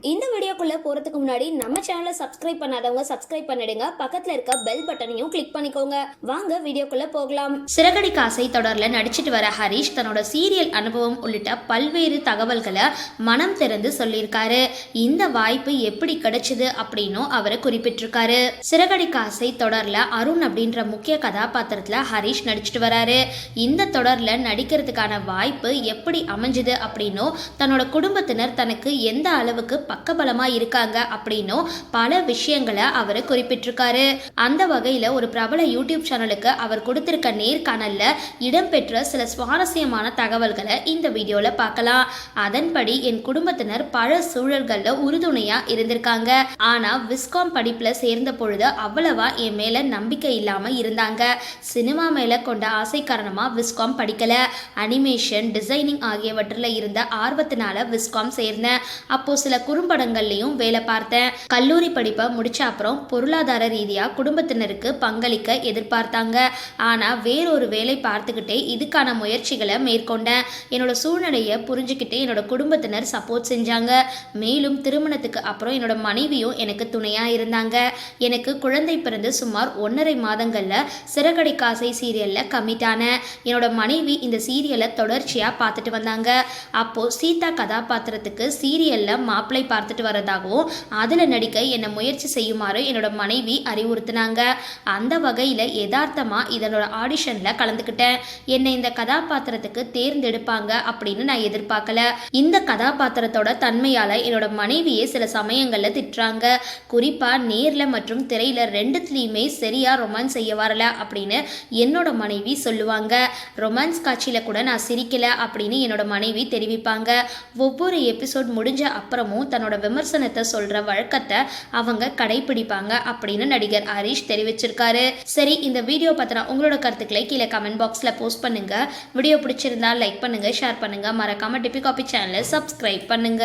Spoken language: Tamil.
இந்த வீடியோக்குள்ளே போறதுக்கு முன்னாடி நம்ம சேனலை சப்ஸ்கிரைப் பண்ணாதவங்க சப்ஸ்கிரைப் பண்ணிடுங்க. பக்கத்தில் இருக்க பெல் பட்டனையும் கிளிக் பண்ணிக்கோங்க. வாங்க வீடியோக்குள்ளே போகலாம். சிறகடி காசை தொடரில் நடிச்சிட்டு வர ஹரிஷ் தன்னோட சீரியல் அனுபவம் உள்ளிட்ட பல்வேறு தகவல்களை மனம் திறந்து சொல்லியிருக்காரு. இந்த வாய்ப்பு எப்படி கிடைச்சது அப்படின்னும் அவர் குறிப்பிட்டிருக்காரு. சிறகடி காசை தொடரில் அருண் அப்படின்ற முக்கிய கதாபாத்திரத்தில் ஹரிஷ் நடிச்சிட்டு வராரு. இந்த தொடரில் நடிக்கிறதுக்கான வாய்ப்பு எப்படி அமைஞ்சுது அப்படின்னும் தன்னோட குடும்பத்தினர் தனக்கு எந்த அளவுக்கு பக்கபலமாக இருக்காங்க அப்படின்னும் பல விஷயங்களை அவர் குறிப்பிட்டிருக்காரு. அந்த வகையில் ஒரு பிரபல யூடியூப் சேனலுக்கு அவர் கொடுத்திருக்க நேர்காணலில் இடம்பெற்ற சில சுவாரஸ்யமான தகவல்களை இந்த வீடியோவில் பார்க்கலாம். அதன்படி என் குடும்பத்தினர் பல சூழல்களில் உறுதுணையாக இருந்திருக்காங்க. ஆனால் விஸ்காம் படிப்பில் சேர்ந்த பொழுது அவ்வளவா என் மேலே நம்பிக்கை இல்லாமல் இருந்தாங்க. சினிமா மேலே கொண்ட ஆசை காரணமாக விஸ்காம் படிக்கல. அனிமேஷன் டிசைனிங் ஆகியவற்றில் இருந்த ஆர்வத்தினால விஸ்காம் சேர்ந்தேன். அப்போது சில குறும்படங்கள்லேயும் வேலை பார்த்தேன். கல்லூரி படிப்பை முடிச்ச அப்புறம் பொருளாதார ரீதியாக குடும்பத்தினருக்கு பங்களிக்க எதிர்பார்த்தாங்க. ஆனால் வேறொரு வேலை பார்த்துக்கிட்டே இதுக்கான முயற்சிகளை மேற்கொண்டேன். என்னோட சூழ்நிலையை புரிஞ்சுக்கிட்டே என்னோட குடும்பத்தினர் சப்போர்ட் செஞ்சாங்க. மேலும் திருமணத்துக்கு அப்புறம் என்னோட மனைவியும் எனக்கு துணையாக இருந்தாங்க. எனக்கு குழந்தை பிறந்து சுமார் ஒன்றரை மாதங்களில் சிறகடை காசை சீரியலில் கமிட்டான ஆனேன் என்னோட மனைவி இந்த சீரியலை தொடர்ச்சியாக பார்த்துட்டு வந்தாங்க. அப்போது சீதா கதாபாத்திரத்துக்கு சீரியலில் மாப்பிள்ளை பார்த்துட்டு வரது இருந்ததாகவும் அதில் நடிக்க என்னை முயற்சி செய்யுமாறு என்னோட மனைவி அறிவுறுத்தினாங்க. அந்த வகையில் யதார்த்தமாக இதனோட ஆடிஷனில் கலந்துக்கிட்டேன். என்னை இந்த கதாபாத்திரத்துக்கு தேர்ந்தெடுப்பாங்க அப்படின்னு நான் எதிர்பார்க்கல. இந்த கதாபாத்திரத்தோட தன்மையால் என்னோட மனைவியே சில சமயங்களில் திட்டுறாங்க. குறிப்பாக நேரில் மற்றும் திரையில் ரெண்டுத்துலேயுமே சரியாக ரொமான்ஸ் செய்ய வரல அப்படின்னு என்னோட மனைவி சொல்லுவாங்க. ரொமான்ஸ் காட்சியில் கூட நான் சிரிக்கல அப்படின்னு என்னோட மனைவி தெரிவிப்பாங்க. ஒவ்வொரு எபிசோட் முடிஞ்ச அப்புறமும் தன்னோட விமர்சனம் விமர்சனத்தை சொல்கிற வழக்கத்தை அவங்க கடைபிடிப்பாங்க அப்படின்னு நடிகர் ஹரிஷ் தெரிவிச்சிருக்காரு. சரி இந்த வீடியோ பற்றின உங்களோட கருத்துக்களை கீழே கமெண்ட் பாக்ஸில் போஸ்ட் பண்ணுங்க. வீடியோ பிடிச்சிருந்தா லைக் பண்ணுங்க ஷேர் பண்ணுங்க. மறக்காம டிபி காபி சேனலை சப்ஸ்கிரைப் பண்ணுங்க.